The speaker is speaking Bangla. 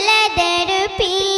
ছেলেদের পি